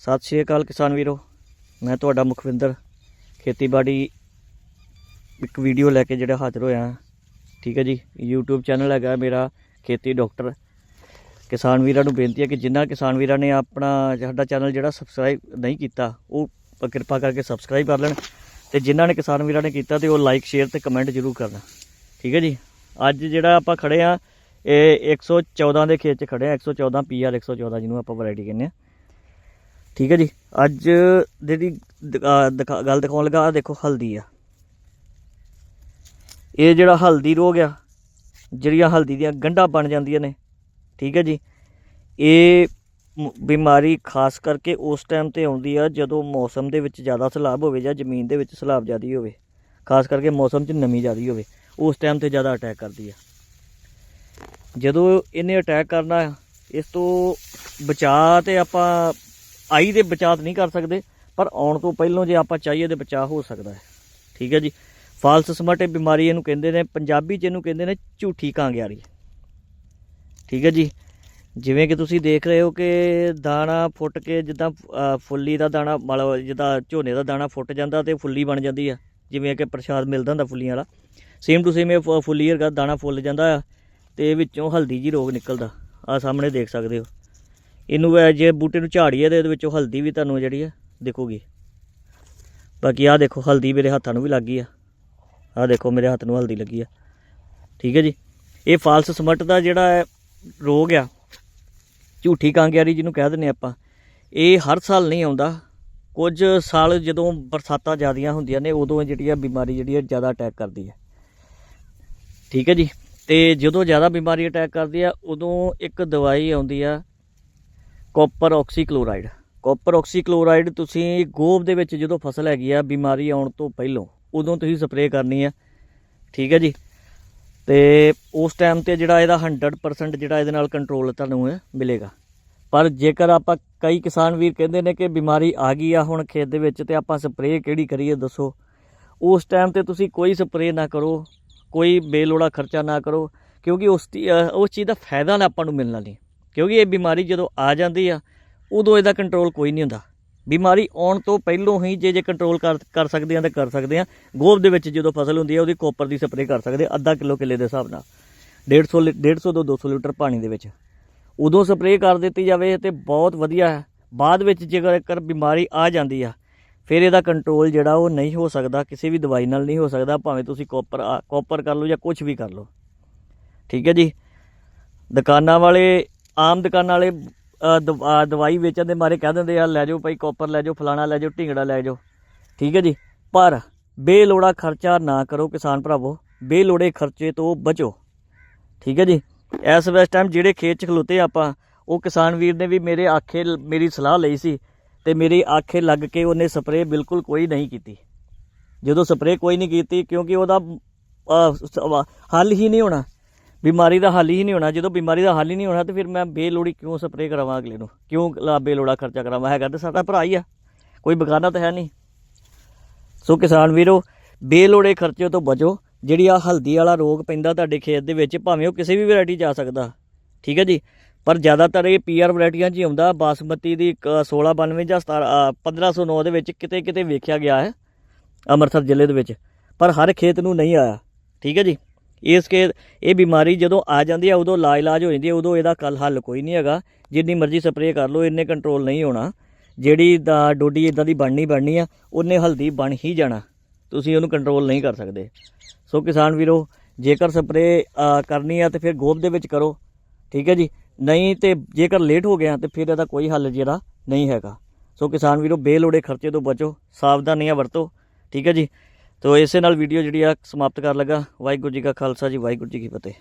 ਸਤਿ ਸ਼੍ਰੀ ਅਕਾਲ ਕਿਸਾਨ ਵੀਰੋ। ਮੈਂ ਤੁਹਾਡਾ ਮੁਖਵਿੰਦਰ ਖੇਤੀਬਾੜੀ ਇੱਕ ਵੀਡੀਓ ਲੈ ਕੇ ਜਿਹੜਾ ਹਾਜ਼ਰ ਹੋਇਆ। ਠੀਕ ਹੈ ਜੀ, YouTube ਚੈਨਲ ਹੈਗਾ ਮੇਰਾ ਖੇਤੀ ਡਾਕਟਰ। ਕਿਸਾਨ ਵੀਰਾਂ ਨੂੰ ਬੇਨਤੀ ਹੈ ਕਿ ਜਿਨ੍ਹਾਂ ਕਿਸਾਨ ਵੀਰਾਂ ਨੇ ਆਪਣਾ ਸਾਡਾ ਚੈਨਲ ਜਿਹੜਾ ਸਬਸਕ੍ਰਾਈਬ ਨਹੀਂ ਕੀਤਾ, ਉਹ ਕਿਰਪਾ ਕਰਕੇ ਸਬਸਕ੍ਰਾਈਬ ਕਰ ਲੈਣ ਤੇ ਜਿਨ੍ਹਾਂ ਨੇ ਕਿਸਾਨ ਵੀਰਾਂ ਨੇ ਕੀਤਾ ਤੇ ਉਹ ਲਾਈਕ ਸ਼ੇਅਰ ਤੇ ਕਮੈਂਟ ਜ਼ਰੂਰ ਕਰਨਾ। ਠੀਕ ਹੈ ਜੀ, ਅੱਜ ਜਿਹੜਾ ਆਪਾਂ ਖੜੇ ਆ ਇਹ 114 ਦੇ ਖੇਤ 'ਚ ਖੜੇ ਆ 114 PR 114 ਜਿਹਨੂੰ ਆਪਾਂ ਵੈਰਾਈਟੀ ਕਹਿੰਦੇ ਆ ਠੀਕ ਹੈ ਜੀ। ਅੱਜ ਜਿਹੜੀ ਦ- ਦਿਖਾ- ਗੱਲ ਦਿਖਾਉਣ ਲੱਗਾ ਆਹ ਦੇਖੋ ਹਲਦੀ ਆ। ਇਹ ਜਿਹੜਾ ਹਲਦੀ ਰੋਗ ਆ ਜਿਹੜੀਆਂ ਹਲਦੀ ਦੀਆਂ ਗੰਢਾਂ ਬਣ ਜਾਂਦੀਆਂ ਨੇ ਠੀਕ ਹੈ ਜੀ। ਇਹ ਮ- ਬਿਮਾਰੀ ਖਾਸ ਕਰਕੇ ਉਸ ਟਾਈਮ ਤੇ ਆਉਂਦੀ ਆ ਜਦੋਂ ਮੌਸਮ ਦੇ ਵਿੱਚ ਜ਼ਿਆਦਾ ਸਲਾਬ ਹੋਵੇ ਜਾਂ ਜ਼ਮੀਨ ਦੇ ਵਿੱਚ ਸਲਾਬ ਜ਼ਿਆਦੀ ਹੋਵੇ। ਖਾਸ ਕਰਕੇ ਮੌਸਮ 'ਚ ਨਮੀ ਜ਼ਿਆਦੀ ਹੋਵੇ ਉਸ ਟਾਈਮ ਤੇ ਜ਼ਿਆਦਾ ਅਟੈਕ ਕਰਦੀ ਆ। ਜਦੋਂ ਇਹਨੇ ਅਟੈਕ ਕਰਨਾ ਆ, ਇਸ ਤੋਂ ਬਚਾਅ ਤੇ ਆਪਾਂ ਆਈ ਦੇ ਬਚਾਅ ਤਾਂ ਨਹੀਂ ਕਰ ਸਕਦੇ, ਪਰ ਆਉਣ ਤੋਂ ਪਹਿਲਾਂ ਜੇ ਆਪਾਂ ਚਾਹੀਏ ਤੇ ਬਚਾਅ ਹੋ ਸਕਦਾ ਹੈ। ਠੀਕ ਹੈ ਜੀ? ਫਾਲਸ ਸਮਟੇ ਬਿਮਾਰੀ ਇਹਨੂੰ ਕਹਿੰਦੇ ਨੇ, ਪੰਜਾਬੀ ਚ ਇਹਨੂੰ ਕਹਿੰਦੇ ਨੇ ਝੂਠੀ ਕਾਂਗਿਆਰੀ। ਠੀਕ ਹੈ ਜੀ? ਜਿਵੇਂ ਕਿ ਤੁਸੀਂ ਦੇਖ ਰਹੇ ਹੋ ਕਿ ਦਾਣਾ ਫੁੱਟ ਕੇ ਜਿੱਦਾਂ ਫੁੱਲੀ ਦਾ ਦਾਣਾ ਮਤਲਬ ਜਿੱਦਾਂ ਝੋਨੇ ਦਾ ਦਾਣਾ ਫੁੱਟ ਜਾਂਦਾ ਤੇ ਫੁੱਲੀ ਬਣ ਜਾਂਦੀ ਆ। ਜਿਵੇਂ ਕਿ ਪ੍ਰਸ਼ਾਦ ਮਿਲਦਾ ਹੁੰਦਾ ਫੁੱਲੀਆਂ ਵਾਲਾ। ਸੇਮ ਟੂ ਸੇਮ ਇਹ ਫੁੱਲੀ ਵਰਗਾ ਦਾਣਾ ਫੁੱਲ ਜਾਂਦਾ ਆ ਤੇ ਵਿੱਚੋਂ ਹਲਦੀ ਜੀ ਰੋਗ ਨਿਕਲਦਾ। ਆ ਸਾਹਮਣੇ ਦੇਖ ਸਕਦੇ ਹੋ। ਇਹਨੂੰ ਜੇ ਬੂਟੇ ਨੂੰ ਝਾੜੀਏ ਤੇ ਇਹਦੇ ਵਿੱਚੋਂ ਹਲਦੀ ਵੀ ਤੁਹਾਨੂੰ ਜਿਹੜੀ ਆ ਦਿਖੂਗੀ। ਬਾਕੀ ਆਹ ਦੇਖੋ, ਹਲਦੀ ਮੇਰੇ ਹੱਥਾਂ ਨੂੰ ਵੀ ਲੱਗ ਗਈ ਆ। ਆ ਦੇਖੋ, ਮੇਰੇ ਹੱਥ ਨੂੰ ਹਲਦੀ ਲੱਗੀ ਆ। ਠੀਕ ਹੈ ਜੀ? ਇਹ ਫਾਲਸ ਸਮਟ ਦਾ ਜਿਹੜਾ ਰੋਗ ਆ, ਝੂਠੀ ਕਾਂਗਿਆਰੀ ਜਿਹਨੂੰ ਕਹਿ ਦਿੰਦੇ ਆਪਾਂ, ਇਹ ਹਰ ਸਾਲ ਨਹੀਂ ਆਉਂਦਾ। ਕੁਝ ਸਾਲ ਜਦੋਂ ਬਰਸਾਤਾਂ ਜ਼ਿਆਦੀਆਂ ਹੁੰਦੀਆਂ ਨੇ, ਉਦੋਂ ਇਹ ਜਿਹੜੀ ਆ ਬਿਮਾਰੀ ਜਿਹੜੀ ਆ ਜ਼ਿਆਦਾ ਅਟੈਕ ਕਰਦੀ ਹੈ ਠੀਕ ਹੈ ਜੀ? ਤੇ ਜਦੋਂ ਜ਼ਿਆਦਾ ਬਿਮਾਰੀ ਅਟੈਕ ਕਰਦੀ ਆ, ਉਦੋਂ ਇੱਕ ਦਵਾਈ ਆਉਂਦੀ ਆ ਕਾਪਰ ਆਕਸੀਕਲੋਰਾਈਡ ਕਾਪਰ ਆਕਸੀਕਲੋਰਾਈਡ ਤੁਸੀਂ ਗੋਬ ਦੇ ਵਿੱਚ ਜਦੋਂ ਫਸਲ ਹੈਗੀ ਆ, ਬਿਮਾਰੀ ਆਉਣ ਤੋਂ ਪਹਿਲਾਂ, ਉਦੋਂ ਤੁਸੀਂ ਸਪਰੇਅ ਕਰਨੀ ਆ। ਠੀਕ ਹੈ ਜੀ? ਤੇ ਉਸ ਟਾਈਮ ਤੇ ਜਿਹੜਾ ਇਹਦਾ 100% ਜਿਹੜਾ ਇਹਦੇ ਨਾਲ ਕੰਟਰੋਲ ਤੁਹਾਨੂੰ ਮਿਲੇਗਾ। ਪਰ ਜੇਕਰ ਆਪਾਂ ਕਈ ਕਿਸਾਨ ਵੀਰ ਕਹਿੰਦੇ ਨੇ ਕਿ ਬਿਮਾਰੀ ਆ ਗਈ ਆ ਹੁਣ ਖੇਤ ਦੇ ਵਿੱਚ ਤੇ ਆਪਾਂ ਸਪਰੇਅ ਕਿਹੜੀ ਕਰੀਏ ਦੱਸੋ? ਉਸ ਟਾਈਮ ਤੇ ਤੁਸੀਂ ਕੋਈ ਸਪਰੇਅ ਨਾ ਕਰੋ, ਕੋਈ ਬੇਲੋੜਾ ਖਰਚਾ ਨਾ ਕਰੋ, ਕਿਉਂਕਿ ਉਸ ਦੀ- ਉਸ ਚੀਜ਼ ਦਾ ਫਾਇਦਾ ਨਾ ਆਪਾਂ ਨੂੰ ਮਿਲਣਾ ਨਹੀਂ। ਕਿਉਂਕਿ ਇਹ ਬਿਮਾਰੀ ਜਦੋਂ ਆ ਜਾਂਦੀ ਆ ਉਦੋਂ ਇਹਦਾ ਕੰਟਰੋਲ ਕੋਈ ਨਹੀਂ ਹੁੰਦਾ। ਬਿਮਾਰੀ ਆਉਣ ਤੋਂ ਪਹਿਲਾਂ ਹੀ ਜੇ ਜੇ ਕੰਟਰੋਲ ਕਰ ਕਰ ਸਕਦੇ ਆ ਤਾਂ ਕਰ ਸਕਦੇ ਆ ਗੋਭ ਦੇ ਵਿੱਚ ਜਦੋਂ ਫਸਲ ਹੁੰਦੀ ਹੈ ਉਹਦੀ ਕੋਪਰ ਦੀ ਸਪਰੇਅ ਕਰ ਸਕਦੇ ਆ, ਅੱਧਾ ਕਿਲੋ ਕਿੱਲੇ ਦੇ ਹਿਸਾਬ ਨਾਲ। 150 ਲੀ- 150 ਤੋਂ 200 ਲੀਟਰ ਪਾਣੀ ਦੇ ਵਿੱਚ। ਉਦੋਂ ਸਪਰੇਅ ਕਰ ਦਿੱਤੀ ਜਾਵੇ ਤੇ ਬਹੁਤ ਵਧੀਆ ਹੈ। ਬਾਅਦ ਵਿੱਚ ਜੇਕਰ ਬਿਮਾਰੀ ਆ ਜਾਂਦੀ ਆ ਫਿਰ ਇਹਦਾ ਕੰਟਰੋਲ ਜਿਹੜਾ ਉਹ ਨਹੀਂ ਹੋ ਸਕਦਾ ਕਿਸੇ ਵੀ ਦਵਾਈ ਨਾਲ ਨਹੀਂ ਹੋ ਸਕਦਾ ਭਾਵੇਂ ਤੁਸੀਂ ਕੋਪਰ ਆ- ਕੋਪਰ ਕਰ ਲਓ ਜਾਂ ਕੁਝ ਵੀ ਕਰ ਲਓ। ਠੀਕ ਹੈ ਜੀ? ਦੁਕਾਨਾਂ ਵਾਲੇ ਆਮ ਦੁਕਾਨਾਂ ਵਾਲੇ ਅ, ਦਵਾਈ ਵੇਚਣ ਦੇ ਮਾਰੇ ਕਹਿ ਦਿੰਦੇ ਆ ਲੈ ਜਾਓ ਭਾਈ ਕੋਪਰ ਲੈ ਜਾਓ ਫਲਾਣਾ ਲੈ ਜਾਓ ਢਿੰਗੜਾ ਲੈ ਜਾਓ। ਠੀਕ ਹੈ ਜੀ? ਪਰ ਬੇਲੋੜਾ ਖਰਚਾ ਨਾ ਕਰੋ ਕਿਸਾਨ ਭਰਾਵੋ ਬੇਲੋੜੇ ਖਰਚੇ ਤੋਂ ਬਚੋ। ਠੀਕ ਹੈ ਜੀ? ਇਸ ਵੇਸ ਟਾਈਮ ਜਿਹੜੇ ਖੇਤ ਚ ਖਲੋਤੇ ਆਪਾਂ ਉਹ ਕਿਸਾਨ ਵੀਰ ਨੇ ਵੀ ਮੇਰੇ ਆਖੇ ਮੇਰੀ ਸਲਾਹ ਲਈ ਸੀ ਤੇ ਮੇਰੀ ਆਖੇ ਲੱਗ ਕੇ ਉਹਨੇ ਸਪਰੇਅ ਬਿਲਕੁਲ ਕੋਈ ਨਹੀਂ ਕੀਤੀ। ਜਦੋਂ ਸਪਰੇਅ ਕੋਈ ਨਹੀਂ ਕੀਤੀ ਕਿਉਂਕਿ ਉਹਦਾ ਹੱਲ ਹੀ ਨਹੀਂ ਹੋਣਾ। ਬਿਮਾਰੀ ਦਾ ਹੱਲ ਹੀ ਨਹੀਂ ਹੋਣਾ ਜਦੋਂ ਬਿਮਾਰੀ ਦਾ ਹੱਲ ਹੀ ਨਹੀਂ ਹੋਣਾ ਤੇ ਫਿਰ ਮੈਂ ਬੇਲੋੜੀ ਕਿਉਂ ਸਪਰੇਅ ਕਰਾਵਾਂ ਅਗਲੇ ਨੂੰ? ਕਿਉਂ ਲਾ ਬੇਲੋੜਾ ਖਰਚਾ ਕਰਾਵਾਂ? ਹੈਗਾ ਤੇ ਸਾਡਾ ਭਰਾ ਹੀ ਆ। ਕੋਈ ਬਗਾਨਾ ਤਾਂ ਹੈ ਨਹੀਂ। ਸੋ ਕਿਸਾਨ ਵੀਰੋ ਬੇਲੋੜੇ ਖਰਚੇ ਤੋਂ ਬਚੋ। ਜਿਹੜੀ ਆ ਹਲਦੀ ਵਾਲਾ ਰੋਗ ਪੈਂਦਾ ਤੁਹਾਡੇ ਖੇਤ ਦੇ ਵਿੱਚ ਭਾਵੇਂ ਉਹ ਕਿਸੇ ਵੀ ਵੈਰਾਈਟੀ 'ਚ ਆ ਸਕਦਾ। ਠੀਕ ਹੈ ਜੀ? ਪਰ ਜ਼ਿਆਦਾਤਰ ਇਹ ਪੀਆਰ ਵੈਰਾਈਟੀਆਂ 'ਚ ਹੀ ਆਉਂਦਾ। ਬਾਸਮਤੀ ਦੀ ਇੱਕ 1692 ਜਾਂ 17 ਅ, 1509 ਦੇ ਵਿੱਚ ਕਿਤੇ ਕਿਤੇ ਵੇਖਿਆ ਗਿਆ ਹੈ ਅੰਮ੍ਰਿਤਸਰ ਜ਼ਿਲ੍ਹੇ ਦੇ ਵਿੱਚ। ਪਰ ਹਰ ਖੇਤ ਨੂੰ ਨਹੀਂ ਆਇਆ। ਠੀਕ ਹੈ ਜੀ? ਇਸ ਕੇ ਇਹ ਬਿਮਾਰੀ ਜਦੋਂ ਆ ਜਾਂਦੀ ਹੈ ਉਦੋਂ ਲਾ ਇਲਾਜ ਹੋ ਜਾਂਦੀ ਹੈ ਉਦੋਂ ਇਹਦਾ ਕੱਲ ਹੱਲ ਕੋਈ ਨਹੀਂ ਹੈਗਾ। ਜਿੰਨੀ ਮਰਜ਼ੀ ਸਪਰੇਅ ਕਰ ਲਓ, ਇੰਨੇ ਕੰਟਰੋਲ ਨਹੀਂ ਹੋਣਾ। ਜਿਹੜੀ ਦਾ ਡੋਡੀ ਇਦਾਂ ਦੀ ਬਣਨੀ ਬਣਨੀ ਆ, ਉਹਨੇ ਹਲਦੀ ਬਣ ਹੀ ਜਾਣਾ। ਤੁਸੀਂ ਉਹਨੂੰ ਕੰਟਰੋਲ ਨਹੀਂ ਕਰ ਸਕਦੇ। ਸੋ ਕਿਸਾਨ ਵੀਰੋ, ਜੇਕਰ ਸਪਰੇਅ ਕਰਨੀ ਆ ਤੇ ਫਿਰ ਗੋਬ ਦੇ ਵਿੱਚ ਕਰੋ। ਠੀਕ ਹੈ ਜੀ? ਨਹੀਂ ਤੇ ਜੇਕਰ ਲੇਟ ਹੋ ਗਿਆ ਤੇ ਫਿਰ ਇਹਦਾ ਕੋਈ ਹੱਲ ਜਿਹੜਾ ਨਹੀਂ ਹੈਗਾ। ਸੋ ਕਿਸਾਨ ਵੀਰੋ, ਬੇਲੋੜੇ ਖਰਚੇ ਤੋਂ ਬਚੋ, ਸਾਵਧਾਨੀਆਂ ਵਰਤੋ। ਠੀਕ ਹੈ ਜੀ? ਤੋ ਇਸੇ ਨਾਲ ਵੀਡੀਓ ਜਿਹੜੀ ਆ ਸਮਾਪਤ ਕਰ ਲੱਗਾ। ਵਾਹਿਗੁਰੂ ਜੀ ਕਾ ਖਾਲਸਾ ਜੀ, ਵਾਹਿਗੁਰੂ ਜੀ ਕੀ ਫਤਿਹ।